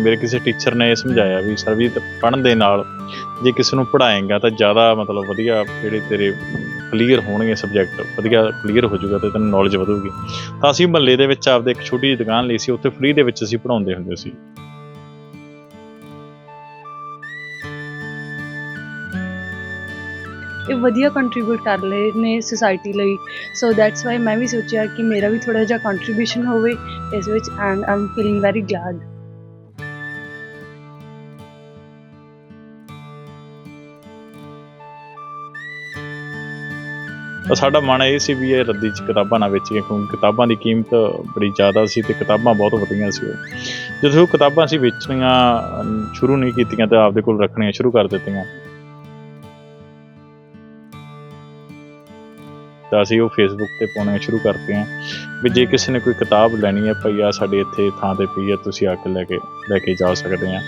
ਮੇਰੇ ਕਿਸੇ ਟੀਚਰ ਨੇ ਇਹ ਸਮਝਾਇਆ ਵੀ ਸਰਬਜੀਤ, ਪੜ੍ਹਨ ਦੇ ਨਾਲ ਜੇ ਕਿਸੇ ਨੂੰ ਪੜ੍ਹਾਏਗਾ ਤਾਂ ਜ਼ਿਆਦਾ ਮਤਲਬ ਵਧੀਆ ਜਿਹੜੇ ਤੇਰੇ ਕਲੀਅਰ ਹੋਣਗੇ ਸਬਜੈਕਟ ਵਧੀਆ ਕਲੀਅਰ ਹੋ ਜਾਊਗਾ ਤੇ ਤੈਨੂੰ ਨੌਲੇਜ ਵਧੂਗੀ। ਤਾਂ ਅਸੀਂ ਮਹੱਲੇ ਦੇ ਵਿੱਚ ਆਪਦੇ ਇੱਕ ਛੋਟੀ ਜਿਹੀ ਦੁਕਾਨ ਲਈ ਸੀ, ਉੱਥੇ ਫ੍ਰੀ ਦੇ ਵਿੱਚ ਅਸੀਂ ਪੜ੍ਹਾਉਂਦੇ ਹੁੰਦੇ ਸੀ। ਇਹ ਵਧੀਆ ਕੰਟਰੀਬਿਊਟ ਕਰ ਰਹੇ ਨੇ ਸੁਸਾਇਟੀ ਲਈ। ਸੋ ਦੈਟਸ ਵਾਈ ਮੈਂ ਵੀ ਸੋਚਿਆ ਕਿ ਮੇਰਾ ਵੀ ਥੋੜਾ ਜਿਹਾ ਕੰਟਰੀਬਿਊਸ਼ਨ ਹੋਵੇ, ਇਸ ਵਿੱਚ and I'm feeling very glad ਤਾਂ ਸਾਡਾ ਮਨ ਇਹ ਸੀ ਵੀ ਇਹ ਰੱਦੀ 'ਚ ਕਿਤਾਬਾਂ ਨਾ ਵੇਚੀਏ, ਕਿਉਂਕਿ ਕਿਤਾਬਾਂ ਦੀ ਕੀਮਤ ਬੜੀ ਜ਼ਿਆਦਾ ਸੀ ਤੇ ਕਿਤਾਬਾਂ ਬਹੁਤ ਵਧੀਆ ਸੀ ਉਹ। ਜਦੋਂ ਉਹ ਕਿਤਾਬਾਂ ਅਸੀਂ ਵੇਚਣੀਆਂ ਸ਼ੁਰੂ ਨਹੀਂ ਕੀਤੀਆਂ ਤਾਂ ਆਪਦੇ ਕੋਲ ਰੱਖਣੀਆਂ ਸ਼ੁਰੂ ਕਰ ਦਿੱਤੀਆਂ। ਤਾਂ ਅਸੀਂ ਉਹ ਫੇਸਬੁੱਕ ਤੇ ਪਾਉਣੀਆਂ ਸ਼ੁਰੂ ਕਰਤੀਆਂ ਵੀ ਜੇ ਕਿਸੇ ਨੇ ਕੋਈ ਕਿਤਾਬ ਲੈਣੀ ਹੈ ਭਈ ਆ ਸਾਡੇ ਇੱਥੇ ਥਾਂ ਤੇ ਪਈ ਹੈ, ਤੁਸੀਂ ਆ ਕੇ ਲੈ ਕੇ ਲੈ ਕੇ ਜਾ ਸਕਦੇ ਆ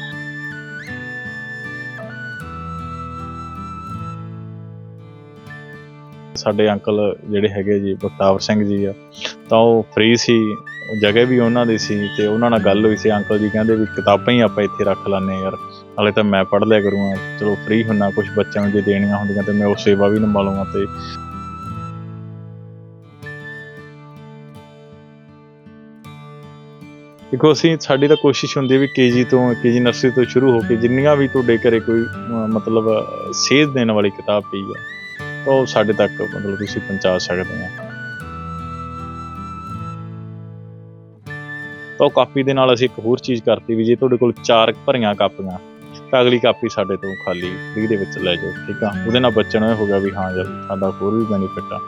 ਸਾਡੇ ਅੰਕਲ ਜਿਹੜੇ ਹੈਗੇ ਜੀ ਬਖਤਾਵਰ ਸਿੰਘ ਜੀ ਆ, ਤਾਂ ਉਹ ਫ੍ਰੀ ਸੀ ਜਗ੍ਹਾ ਵੀ ਉਹਨਾਂ ਦੀ ਸੀ ਤੇ ਉਹਨਾਂ ਨਾਲ ਗੱਲ ਹੋਈ ਸੀ। ਅੰਕਲ ਜੀ ਕਹਿੰਦੇ ਵੀ ਕਿਤਾਬਾਂ ਹੀ ਆਪਾਂ ਇੱਥੇ ਰੱਖ ਲੈਂਦੇ ਹਾਂ ਯਾਰ ਹਾਲੇ ਤਾਂ ਮੈਂ ਪੜ੍ਹ ਲਿਆ ਕਰੂੰਗਾ, ਚਲੋ ਫ੍ਰੀ ਹੁੰਨਾ ਕੁਝ ਬੱਚਿਆਂ ਨੂੰ ਜੇ ਦੇਣੀਆਂ ਹੁੰਦੀਆਂ ਤੇ ਮੈਂ ਉਹ ਸੇਵਾ ਵੀ ਨਿਭਾਲੂੰਗਾ ਤੇ। ਦੇਖੋ, ਅਸੀਂ ਸਾਡੀ ਤਾਂ ਕੋਸ਼ਿਸ਼ ਹੁੰਦੀ ਹੈ ਵੀ ਕੇਜੀ ਤੋਂ ਕੇਜੀ ਨਰਸਰੀ ਤੋਂ ਸ਼ੁਰੂ ਹੋ ਕੇ ਜਿੰਨੀਆਂ ਵੀ ਤੁਹਾਡੇ ਘਰੇ ਕੋਈ ਮਤਲਬ ਸੇਧ ਦੇਣ ਵਾਲੀ ਕਿਤਾਬ ਪਈ ਆ ਤਾਂ ਉਹ ਸਾਡੇ ਤੱਕ ਮਤਲਬ ਤੁਸੀਂ ਪਹੁੰਚਾ ਸਕਦੇ ਆ ਤਾਂ ਉਹ ਕਾਪੀ ਦੇ ਨਾਲ ਅਸੀਂ ਇੱਕ ਹੋਰ ਚੀਜ਼ ਕਰਤੀ ਵੀ ਜੇ ਤੁਹਾਡੇ ਕੋਲ ਚਾਰ ਭਰੀਆਂ ਕਾਪੀਆਂ, ਤਾਂ ਅਗਲੀ ਕਾਪੀ ਸਾਡੇ ਤੋਂ ਖਾਲੀ ਫ੍ਰੀ ਦੇ ਵਿੱਚ ਲੈ ਜਾਓ, ਠੀਕ ਆ? ਉਹਦੇ ਨਾਲ ਬੱਚਿਆਂ ਨੂੰ ਇਹ ਹੋ ਗਿਆ ਵੀ ਹਾਂ ਯਾਰ, ਸਾਡਾ ਹੋਰ ਵੀ ਬੈਨੀਫਿਟ ਆ।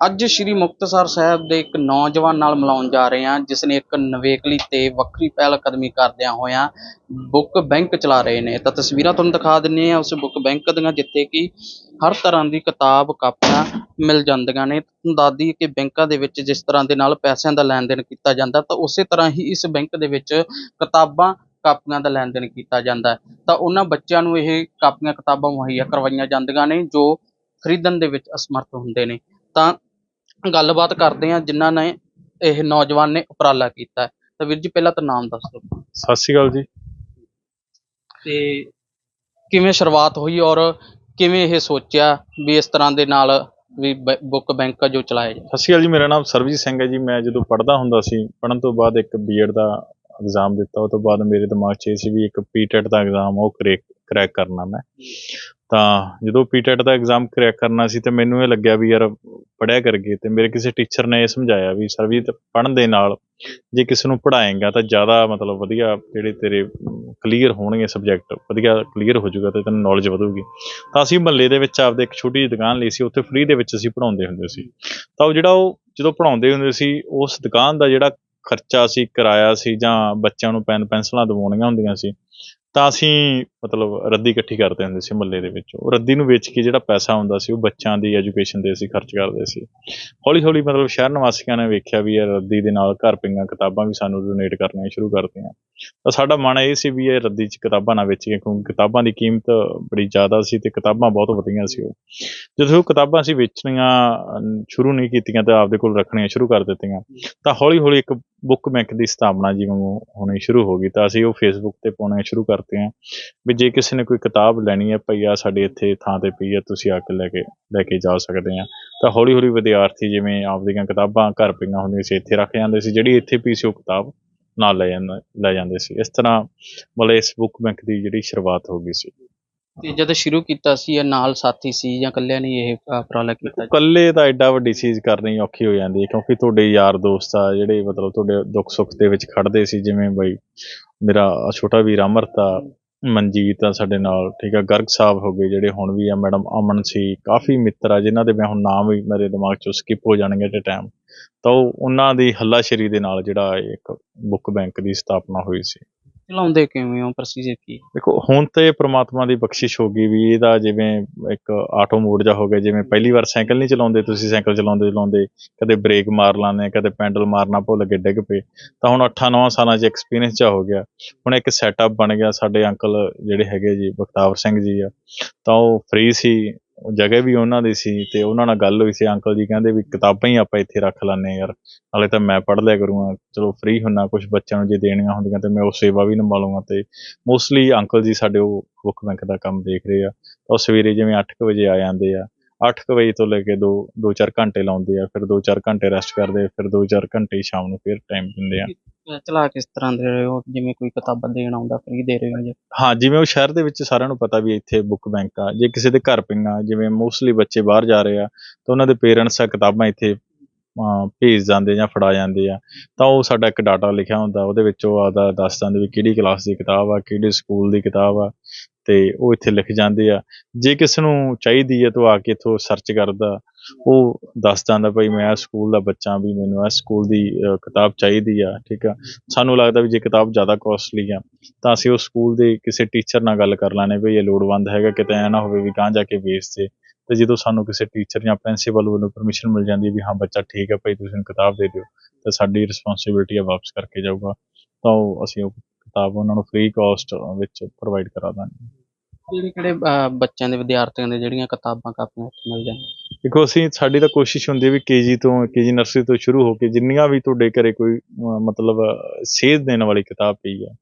ਅੱਜ ਸ਼੍ਰੀ ਮੁਕਤਸਰ ਸਾਹਿਬ ਦੇ ਇੱਕ ਨੌਜਵਾਨ ਨਾਲ ਮਿਲਾਉਣ ਜਾ ਰਹੇ ਹਾਂ, ਜਿਸ ਨੇ ਇੱਕ ਨਵੇਕਲੀ ਤੇ ਵੱਖਰੀ ਪਹਿਲ ਕਦਮੀ ਕਰਦਿਆਂ ਹੋਇਆਂ ਬੁੱਕ ਬੈਂਕ ਚਲਾ ਰਹੇ ਨੇ। ਤਾਂ ਤਸਵੀਰਾਂ ਤੁਹਾਨੂੰ ਦਿਖਾ ਦਿੰਨੇ ਆ ਉਸ ਬੁੱਕ ਬੈਂਕ ਦੀਆਂ, ਜਿੱਥੇ ਕਿ ਹਰ ਤਰ੍ਹਾਂ ਦੀ ਕਿਤਾਬ, ਕਾਪੀਆਂ ਮਿਲ ਜਾਂਦੀਆਂ ਨੇ। ਤੁਹਾਨੂੰ ਦੱਸ ਕਿ ਬੈਂਕਾਂ ਦੇ ਵਿੱਚ ਜਿਸ ਤਰ੍ਹਾਂ ਦੇ ਨਾਲ ਪੈਸਿਆਂ ਦਾ ਲੈਣ ਦੇਣ ਕੀਤਾ ਜਾਂਦਾ, ਤਾਂ ਉਸੇ ਤਰ੍ਹਾਂ ਹੀ ਇਸ ਬੈਂਕ ਦੇ ਵਿੱਚ ਕਿਤਾਬਾਂ, ਕਾਪੀਆਂ ਦਾ ਲੈਣ ਦੇਣ ਕੀਤਾ ਜਾਂਦਾ ਹੈ। ਤਾਂ ਉਹਨਾਂ ਬੱਚਿਆਂ ਨੂੰ ਇਹ ਕਾਪੀਆਂ ਕਿਤਾਬਾਂ ਮੁਹੱਈਆ ਕਰਵਾਈਆਂ ਜਾਂਦੀਆਂ ਨੇ, ਜੋ ਖਰੀਦਣ ਦੇ ਵਿੱਚ ਅਸਮਰਥ ਹੁੰਦੇ ਨੇ। ਤਾਂ ਗੱਲਬਾਤ ਕਰਦੇ ਹਾਂ ਜਿਨ੍ਹਾਂ ਨੇ ਇਹ ਨੌਜਵਾਨ ਨੇ ਉਪਰਾਲਾ ਕੀਤਾ ਹੈ। ਤਾਂ ਵੀਰ ਜੀ ਪਹਿਲਾਂ ਤਾਂ ਨਾਮ ਦੱਸ ਦਿਓ। ਸਤਿ ਸ਼੍ਰੀ ਅਕਾਲ ਜੀ। ਤੇ ਕਿਵੇਂ ਸ਼ੁਰੂਆਤ ਹੋਈ ਔਰ ਕਿਵੇਂ ਇਹ ਸੋਚਿਆ ਵੀ ਇਸ ਤਰ੍ਹਾਂ ਦੇ ਨਾਲ ਵੀ ਬੁੱਕ ਬੈਂਕ ਜੋ ਚਲਾਇਆ ਜਾਏ? ਸਤਿ ਸ਼੍ਰੀ ਅਕਾਲ ਜੀ ਮੇਰਾ ਨਾਮ ਸਰਬਜੀਤ ਸਿੰਘ ਹੈ ਜੀ। ਮੈਂ ਜਦੋਂ ਪੜ੍ਹਦਾ ਹੁੰਦਾ ਸੀ ਪੜ੍ਹਨ ਤੋਂ ਬਾਅਦ ਇੱਕ ਬੀਐਡ ਦਾ ਐਗਜ਼ਾਮ ਦਿੱਤਾ। ਉਹ ਤੋਂ ਬਾਅਦ ਮੇਰੇ ਦਿਮਾਗ 'ਚ ਇਹ ਸੀ ਵੀ ਇੱਕ ਪੀਟੈਟ ਦਾ ਐਗਜ਼ਾਮ ਉਹ ਕਰੈਕ ਕਰੈਕ ਕਰਨਾ ਮੈਂ। ਤਾਂ ਜਦੋਂ ਪੀਟੈਟ ਦਾ ਐਗਜ਼ਾਮ ਕਰੈਕ ਕਰਨਾ ਸੀ ਤੇ ਮੈਨੂੰ ਇਹ ਲੱਗਿਆ ਵੀ ਯਾਰ ਪੜ੍ਹਿਆ ਕਰਗੇ ਤੇ ਮੇਰੇ ਕਿਸੇ ਟੀਚਰ ਨੇ ਇਹ ਸਮਝਾਇਆ ਵੀ ਸਰਬਜੀਤ ਪੜ੍ਹਨ ਦੇ ਨਾਲ ਜੇ ਕਿਸੇ ਨੂੰ ਪੜ੍ਹਾਏਗਾ ਤਾਂ ਜ਼ਿਆਦਾ ਮਤਲਬ ਵਧੀਆ ਜਿਹੜੇ ਤੇਰੇ ਕਲੀਅਰ ਹੋਣਗੇ ਸਬਜੈਕਟ ਵਧੀਆ ਕਲੀਅਰ ਹੋ ਜਾਊਗਾ ਤੇ ਤੈਨੂੰ ਨੌਲੇਜ ਵਧੂਗੀ। ਤਾਂ ਅਸੀਂ ਮਹੱਲੇ ਦੇ ਵਿੱਚ ਆਪਦੇ ਇੱਕ ਛੋਟੀ ਜਿਹੀ ਦੁਕਾਨ ਲਈ ਸੀ, ਉੱਥੇ ਫ੍ਰੀ ਦੇ ਵਿੱਚ ਅਸੀਂ ਪੜ੍ਹਾਉਂਦੇ ਹੁੰਦੇ ਸੀ। ਤਾਂ ਉਹ ਜਿਹੜਾ ਉਹ ਜਦੋਂ ਪੜ੍ਹਾਉਂਦੇ ਹੁੰਦੇ ਸੀ, ਉਸ ਦੁਕਾਨ ਦਾ ਜਿਹੜਾ ਖਰਚਾ ਸੀ, ਕਿਰਾਇਆ ਸੀ ਜਾਂ ਬੱਚਿਆਂ ਨੂੰ ਪੈਨ ਪੈਨਸਲਾਂ ਦਿਵਾਉਣੀਆਂ ਹੁੰਦੀਆਂ ਸੀ, ਤਾਂ ਅਸੀਂ ਮਤਲਬ ਰੱਦੀ ਇਕੱਠੀ ਕਰਦੇ ਹੁੰਦੇ ਸੀ ਮੁਹੱਲੇ ਦੇ ਵਿੱਚ। ਉਹ ਰੱਦੀ ਨੂੰ ਵੇਚ ਕੇ ਜਿਹੜਾ ਪੈਸਾ ਹੁੰਦਾ ਸੀ, ਉਹ ਬੱਚਿਆਂ ਦੀ ਐਜੂਕੇਸ਼ਨ ਤੇ ਅਸੀਂ ਖਰਚ ਕਰਦੇ ਸੀ। ਹੌਲੀ ਹੌਲੀ ਮਤਲਬ ਸ਼ਹਿਰ ਨਿਵਾਸੀਆਂ ਨੇ ਵੇਖਿਆ ਵੀ ਇਹ ਰੱਦੀ ਦੇ ਨਾਲ ਘਰ ਪਈਆਂ ਕਿਤਾਬਾਂ ਵੀ ਸਾਨੂੰ ਡੋਨੇਟ ਕਰਨੀਆਂ ਸ਼ੁਰੂ ਕਰਤੀਆਂ। ਤਾਂ ਸਾਡਾ ਮਨ ਇਹ ਸੀ ਵੀ ਇਹ ਰੱਦੀ 'ਚ ਕਿਤਾਬਾਂ ਨਾ ਵੇਚੀਏ, ਕਿਉਂਕਿ ਕਿਤਾਬਾਂ ਦੀ ਕੀਮਤ ਬੜੀ ਜ਼ਿਆਦਾ ਸੀ ਤੇ ਕਿਤਾਬਾਂ ਬਹੁਤ ਵਧੀਆ ਸੀ ਉਹ। ਜਦੋਂ ਉਹ ਕਿਤਾਬਾਂ ਅਸੀਂ ਵੇਚਣੀਆਂ ਸ਼ੁਰੂ ਨਹੀਂ ਕੀਤੀਆਂ ਤਾਂ ਆਪਦੇ ਕੋਲ ਰੱਖਣੀਆਂ ਸ਼ੁਰੂ ਕਰ ਦਿੱਤੀਆਂ, ਤਾਂ ਹੌਲੀ ਹੌਲੀ ਇੱਕ ਬੁੱਕ ਬੈਂਕ ਦੀ ਸਥਾਪਨਾ ਜਿਵੇਂ ਹੋਣੀ ਸ਼ੁਰੂ ਹੋ ਗਈ, ਤਾਂ ਅਸੀਂ ਉਹ ਫੇਸਬੁੱਕ ਤੇ ਪਾਉਣੀਆਂ ਸ਼ੁਰੂ ਕਰਤੀਆਂ। ਵੀ ਜੇ ਕਿਸੇ ਨੇ ਕੋਈ ਕਿਤਾਬ ਲੈਣੀ ਹੈ ਭਈ ਆ ਸਾਡੇ ਇੱਥੇ ਥਾਂ ਤੇ ਪਈ ਹੈ ਤੁਸੀਂ ਆ ਕੇ ਲੈ ਕੇ ਲੈ ਕੇ ਜਾ ਸਕਦੇ ਆ ਤਾਂ ਹੌਲੀ ਹੌਲੀ ਵਿਦਿਆਰਥੀ ਜਿਵੇਂ ਆਪਦੀਆਂ ਕਿਤਾਬਾਂ ਘਰ ਪਈਆਂ ਹੁੰਦੀਆਂ ਸੀ ਇੱਥੇ ਰੱਖ ਜਾਂਦੇ ਸੀ ਜਿਹੜੀ ਇੱਥੇ ਪਈ ਸੀ ਉਹ ਕਿਤਾਬ ਨਾਲ ਲੈ ਜਾਂਦਾ ਲੈ ਜਾਂਦੇ ਸੀ। ਇਸ ਤਰ੍ਹਾਂ ਮਤਲਬ ਇਸ ਬੁੱਕ ਬੈਂਕ ਦੀ ਜਿਹੜੀ ਸ਼ੁਰੂਆਤ ਹੋ ਗਈ ਸੀ। ਤੇ ਜਦੋਂ ਸ਼ੁਰੂ ਕੀਤਾ ਸੀ ਇਹ ਨਾਲ ਸਾਥੀ ਸੀ ਜਾਂ ਇਕੱਲਿਆਂ ਨੇ ਇਹ ਉਪਰਾਲਾ ਕੀਤਾ ਇਕੱਲੇ ਤਾਂ ਐਡਾ ਵੱਡੀ ਚੀਜ਼ ਕਰਨੀ ਔਖੀ ਹੋ ਜਾਂਦੀ ਹੈ ਕਿਉਂਕਿ ਤੁਹਾਡੇ ਯਾਰ ਦੋਸਤ ਆ ਜਿਹੜੇ ਮਤਲਬ ਤੁਹਾਡੇ ਦੁੱਖ ਸੁੱਖ ਦੇ ਵਿੱਚ ਖੜਦੇ ਸੀ ਜਿਵੇਂ ਬਈ ਮੇਰਾ ਛੋਟਾ ਵੀਰ ਅਮਰਤ ਆ ਮਨਜੀਤ ਆ ਸਾਡੇ ਨਾਲ, ਠੀਕ ਆ? ਗਰਗ ਸਾਹਿਬ ਹੋ ਗਏ ਜਿਹੜੇ ਹੁਣ ਵੀ ਆ, ਮੈਡਮ ਅਮਨ ਸੀ, ਕਾਫੀ ਮਿੱਤਰ ਆ, ਜਿਨ੍ਹਾਂ ਦੇ ਮੈਂ ਹੁਣ ਨਾਮ ਵੀ ਮੇਰੇ ਦਿਮਾਗ ਚੋਂ ਸਕਿਪ ਹੋ ਜਾਣਗੇ ਤੇ ਟਾਈਮ ਤਾਂ ਉਹ, ਉਹਨਾਂ ਦੀ ਹੱਲਾਸ਼ੇਰੀ ਦੇ ਨਾਲ ਜਿਹੜਾ ਇੱਕ ਬੁੱਕ ਬੈਂਕ ਦੀ ਸਥਾਪਨਾ ਹੋਈ ਸੀ। ਚਲਾਉਂਦੇ ਕਿਵੇਂ ਹੋ ਪ੍ਰੋਸੀਜਰ ਕੀ? ਦੇਖੋ, ਹੁਣ ਤੇ ਪ੍ਰਮਾਤਮਾ ਦੀ ਬਖਸ਼ਿਸ਼ ਹੋ ਗਈ ਵੀ ਇਹਦਾ ਜਿਵੇਂ ਇੱਕ ਆਟੋ ਮੋਡ ਜਾ ਹੋ ਗਿਆ, ਜਿਵੇਂ ਪਹਿਲੀ ਵਾਰ ਸਾਈਕਲ ਨਹੀਂ ਚਲਾਉਂਦੇ ਤੁਸੀਂ, ਸਾਈਕਲ ਚਲਾਉਂਦੇ ਚਲਾਉਂਦੇ ਕਦੇ ਬ੍ਰੇਕ ਮਾਰ ਲਾਉਂਦੇ ਕਦੇ ਪੈਡਲ ਮਾਰਨਾ ਭੁੱਲ ਕੇ ਡਿੱਗ ਪਏ। ਤਾਂ ਹੁਣ 8-9 ਸਾਲਾਂ 'ਚ ਐਕਸਪੀਰੀਅੰਸ ਜਾ ਹੋ ਗਿਆ। ਹੁਣ ਇੱਕ ਸੈਟਅਪ ਬਣ ਗਿਆ ਸਾਡੇ ਅੰਕਲ ਜਿਹੜੇ ਹੈਗੇ ਜੀ, ਬਖਤਾਵਰ ਸਿੰਘ ਜੀ ਆ। ਤਾਂ ਉਹ ਫ੍ਰੀ ਸੀ ਜਗ੍ਹਾ ਵੀ ਉਹਨਾਂ ਦੀ ਸੀ ਤੇ ਉਹਨਾਂ ਨਾਲ ਗੱਲ ਹੋਈ ਸੀ। ਅੰਕਲ ਜੀ ਕਹਿੰਦੇ ਵੀ ਕਿਤਾਬਾਂ ਹੀ ਆਪਾਂ ਇੱਥੇ ਰੱਖ ਲੈਂਦੇ ਯਾਰ, ਨਾਲੇ ਤਾਂ ਮੈਂ ਪੜ੍ਹ ਲਿਆ ਕਰੂੰਗਾ। ਚਲੋ ਫ੍ਰੀ ਹੁੰਨਾ ਕੁਝ ਬੱਚਿਆਂ ਨੂੰ ਜੇ ਦੇਣੀਆਂ ਹੁੰਦੀਆਂ ਤੇ ਮੈਂ ਉਹ ਸੇਵਾ ਵੀ ਨਿਭਾਲੂੰਗਾ ਤੇ ਮੋਸਟਲੀ ਅੰਕਲ ਜੀ ਸਾਡੇ ਉਹ ਬੁੱਕ ਬੈਂਕ ਦਾ ਕੰਮ ਦੇਖ ਰਹੇ ਆ। ਉਹ ਸਵੇਰੇ ਜਿਵੇਂ 8 ਵਜੇ ਆ ਜਾਂਦੇ ਆ। 8 ਵਜੇ ਤੋਂ ਲੈ ਕੇ 2 2-4 ਘੰਟੇ ਲਾਉਂਦੇ ਆ ਫਿਰ 2-4 ਘੰਟੇ ਰੈਸਟ ਕਰਦੇ ਆ ਫਿਰ 2-4 ਘੰਟੇ ਸ਼ਾਮ ਨੂੰ ਫਿਰ ਟਾਈਮ ਦਿੰਦੇ ਆ। ਅਹ ਚਲਾ ਕਿਸ ਤਰ੍ਹਾਂ ਦੇ ਰਹੇ ਹੋ ਜਿਵੇਂ ਕੋਈ ਕਿਤਾਬਾਂ ਦੇਣ ਆਉਂਦਾ ਫ੍ਰੀ ਦੇ ਰਹੇ ਹੋ ਜਾਂ? ਹਾਂ ਜਿਵੇਂ ਉਹ ਸ਼ਹਿਰ ਦੇ ਵਿੱਚ ਸਾਰਿਆਂ ਨੂੰ ਪਤਾ ਵੀ ਇੱਥੇ ਬੁੱਕ ਬੈਂਕ ਆ ਜੇ ਕਿਸੇ ਦੇ ਘਰ ਪਈਆਂ ਜਿਵੇਂ ਮੋਸਟਲੀ ਬੱਚੇ ਬਾਹਰ ਜਾ ਰਹੇ ਆ ਤਾਂ ਉਹਨਾਂ ਦੇ ਪੇਰੈਂਟਸ ਆ ਕਿਤਾਬਾਂ ਇੱਥੇ ਅਮ, ਭੇਜ ਜਾਂਦੇ ਜਾਂ ਫੜਾ ਜਾਂਦੇ ਆ। ਤਾਂ ਉਹ ਸਾਡਾ ਇੱਕ ਡਾਟਾ ਲਿਖਿਆ ਹੁੰਦਾ ਉਹਦੇ ਵਿੱਚ ਉਹ ਆਦਾ ਦੱਸ ਦਿੰਦੇ ਵੀ ਕਿਹੜੀ ਕਲਾਸ ਦੀ ਕਿਤਾਬ ਆ ਕਿਹੜੇ ਸਕੂਲ ਦੀ ਕਿਤਾਬ ਆ। ਤੇ ਉਹ ਇੱਥੇ ਲਿਖ ਜਾਂਦੇ ਆ। ਜੇ ਕਿਸੇ ਨੂੰ ਚਾਹੀਦੀ ਹੈ ਤਾਂ ਉਹ ਆ ਕੇ ਇੱਥੋਂ ਸਰਚ ਕਰਦਾ, ਉਹ ਦੱਸ ਜਾਂਦਾ ਭਾਈ ਮੈਂ ਇਸ ਸਕੂਲ ਦਾ ਬੱਚਾ ਵੀ ਮੈਨੂੰ ਇਸ ਸਕੂਲ ਦੀ ਕਿਤਾਬ ਚਾਹੀਦੀ ਆ, ਠੀਕ ਆ। ਸਾਨੂੰ ਲੱਗਦਾ ਵੀ ਜੇ ਕਿਤਾਬ ਜ਼ਿਆਦਾ ਕੋਸਟਲੀ ਆ, ਤਾਂ ਅਸੀਂ ਉਸ ਸਕੂਲ ਦੇ ਕਿਸੇ ਟੀਚਰ ਨਾਲ ਗੱਲ ਕਰ ਲਾਣੇ ਵੀ ਇਹ ਲੋੜਵੰਦ ਹੈਗਾ, ਕਿਤੇ ਐ ਨਾ ਹੋਵੇ ਵੀ ਗਾਂ ਜਾ ਕੇ ਵੇਚ ਤੇ ਤੇ ਜਦੋਂ ਸਾਨੂੰ ਕਿਸੇ ਟੀਚਰ ਜਾਂ ਪ੍ਰਿੰਸੀਪਲ ਵੱਲੋਂ ਪਰਮਿਸ਼ਨ ਮਿਲ ਜਾਂਦੀ ਹੈ ਵੀ ਹਾਂ ਬੱਚਾ ਠੀਕ ਹੈ ਭਾਈ ਤੁਸੀਂ ਕਿਤਾਬ ਦੇ ਦਿਓ, ਤਾਂ ਸਾਡੀ ਰਿਸਪੌਂਸਿਬਿਲਟੀ ਆ ਵਾਪਸ ਕਰਕੇ ਜਾਊਗਾ। ਤਾਂ ਉਹ ਅਸੀਂ ਉਹ ਕਿਤਾਬ ਉਹਨਾਂ ਨੂੰ ਫ੍ਰੀ ਕਾਸਟ ਵਿੱਚ ਪ੍ਰੋਵਾਈਡ ਕਰਾ ਦਾਂਗੇ। ਕਿਹੜੇ ਕਿਹੜੇ ਅਹ, ਬੱਚਿਆਂ ਦੇ ਵਿਦਿਆਰਥੀਆਂ ਦੇ ਜਿਹੜੀਆਂ ਕਿਤਾਬਾਂ ਕਾਪੀਆਂ ਇੱਥੇ ਮਿਲ ਜਾਣ? ਦੇਖੋ ਅਸੀਂ ਸਾਡੀ ਤਾਂ ਕੋਸ਼ਿਸ਼ ਹੁੰਦੀ ਹੈ ਵੀ ਕੇਜੀ ਤੋਂ ਕੇਜੀ ਨਰਸਰੀ ਤੋਂ ਸ਼ੁਰੂ ਹੋ ਕੇ ਜਿੰਨੀਆਂ ਵੀ ਤੁਹਾਡੇ ਘਰੇ ਕੋਈ ਅਹ, ਮਤਲਬ ਸੇਧ ਦੇਣ ਵਾਲੀ ਕਿਤਾਬ ਪਈ ਆ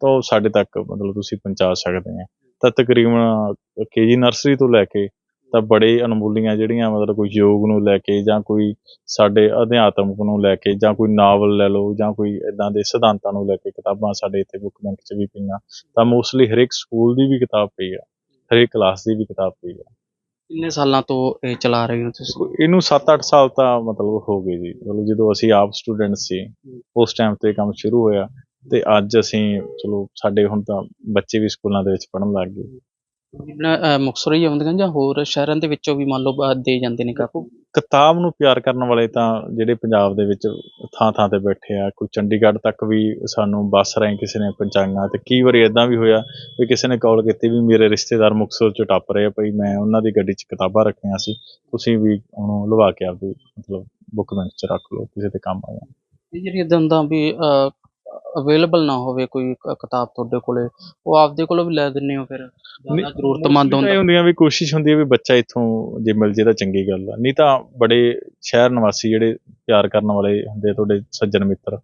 ਤਾਂ ਉਹ ਸਾਡੇ ਤੱਕ ਮਤਲਬ ਤੁਸੀਂ ਪਹੁੰਚਾ ਸਕਦੇ ਆ। ਤਾਂ ਤਕਰੀਬਨ ਕੇਜੀ ਨਰਸਰੀ ਤੋਂ ਲੈ ਕੇ ਤਾਂ ਬੜੇ ਅਨਮੋਲੀਆਂ ਜਿਹੜੀਆਂ ਮਤਲਬ ਕੋਈ ਯੋਗ ਨੂੰ ਲੈ ਕੇ ਜਾਂ ਕੋਈ ਸਾਡੇ ਅਧਿਆਤਮਕ ਨੂੰ ਲੈ ਕੇ ਜਾਂ ਕੋਈ ਨਾਵਲ ਲੈ ਲਓ ਜਾਂ ਕੋਈ ਇਦਾਂ ਦੇ ਸਿਧਾਂਤਾਂ ਨੂੰ ਲੈ ਕੇ ਕਿਤਾਬਾਂ ਸਾਡੇ ਇੱਥੇ ਬੁੱਕ ਬੈਂਕ 'ਚ ਵੀ ਪਈਆਂ ਤਾਂ ਮੋਸਟਲੀ ਹਰੇਕ ਸਕੂਲ ਦੀ ਵੀ ਕਿਤਾਬ ਪਈ ਆ ਹਰੇਕ ਕਲਾਸ ਦੀ ਵੀ ਕਿਤਾਬ ਪਈ ਆ। ਕਿੰਨੇ ਸਾਲਾਂ ਤੋਂ ਇਹ ਚਲਾ ਰਹੇ ਹੋ ਤੁਸੀਂ? ਇਹਨੂੰ 7-8 ਸਾਲ ਤਾਂ ਮਤਲਬ ਹੋ ਗਏ ਜੀ ਮਤਲਬ ਜਦੋਂ ਅਸੀਂ ਆਪ ਸਟੂਡੈਂਟ ਸੀ ਉਸ ਟਾਈਮ ਤੇ ਕੰਮ ਸ਼ੁਰੂ ਹੋਇਆ ਤੇ ਅੱਜ ਅਸੀਂ ਚਲੋ ਸਾਡੇ ਹੁਣ ਤਾਂ ਬੱਚੇ ਵੀ ਸਕੂਲਾਂ ਦੇ ਵਿੱਚ ਪੜ੍ਹਨ ਲੱਗ ਗਏ। ਮੁਕਤਸਰ ਹੀ ਆਉਂਦੀਆਂ ਜਾਂ ਹੋਰ ਸ਼ਹਿਰਾਂ ਦੇ ਵਿੱਚੋਂ ਵੀ ਮੰਨ ਲਓ ਦੇ ਜਾਂਦੇ ਨੇ ਕਾਪੀ ਕਿਤਾਬ ਨੂੰ ਪਿਆਰ ਕਰਨ ਵਾਲੇ ਤਾਂ ਜਿਹੜੇ ਪੰਜਾਬ ਦੇ ਵਿੱਚ ਥਾਂ ਥਾਂ ਤੇ ਬੈਠੇ ਆ ਕੋਈ ਚੰਡੀਗੜ੍ਹ ਤੱਕ ਵੀ ਸਾਨੂੰ ਬੱਸ ਰਾਹੀਂ ਕਿਸੇ ਨੇ ਪਹੁੰਚਾਈਆਂ ਤੇ ਕਈ ਵਾਰੀ ਇਦਾਂ ਵੀ ਹੋਇਆ ਵੀ ਕਿਸੇ ਨੇ ਕਾਲ ਕੀਤੀ ਵੀ ਮੇਰੇ ਰਿਸ਼ਤੇਦਾਰ ਮੁਕਤਸਰ ਚ ਟੱਪ ਰਹੇ ਆ ਭਈ ਮੈਂ ਉਹਨਾਂ ਦੀ ਗੱਡੀ 'ਚ ਕਿਤਾਬਾਂ ਰੱਖੀਆਂ ਸੀ ਤੁਸੀਂ ਵੀ ਉਹਨੂੰ ਲਵਾ ਕੇ ਆਪਦੀ ਮਤਲਬ ਬੁੱਕ 'ਚ ਰੱਖ ਲਓ ਕਿਸੇ ਤੇ ਕੰਮ ਆ ਜਾਣ ਇਹ ਜਿਹੜੀ ਇਦਾਂ ਹੁੰਦਾ ਵੀ ਅਵੇਲੇਬਲ ਨਾ ਹੋਵੇ ਕੋਈ ਕ- ਕਿਤਾਬ ਤੁਹਾਡੇ ਕੋਲੇ ਉਹ ਆਪਦੇ ਕੋਲੋਂ ਵੀ ਲੈ ਦਿੰਦੇ ਹੋ ਫਿਰ? ਜ਼ਿਆਦਾ ਜ਼ਰੂਰਤਮੰਦ ਇਹ ਹੁੰਦਾ ਹੁੰਦੀਆਂ ਵੀ ਕੋਸ਼ਿਸ਼ ਹੁੰਦੀ ਹੈ ਵੀ ਬੱਚਾ ਇੱਥੋਂ ਜੇ ਮਿਲ ਜੇ ਤਾਂ ਚੰਗੀ ਗੱਲ ਆ। ਨਹੀਂ ਤਾਂ ਬੜੇ ਸ਼ਹਿਰ ਨਿਵਾਸੀ ਜਿਹੜੇ ਪਿਆਰ ਕਰਨ ਵਾਲੇ ਹੁੰਦੇ ਆ ਤੁਹਾਡੇ ਸੱਜਣ ਮਿੱਤਰ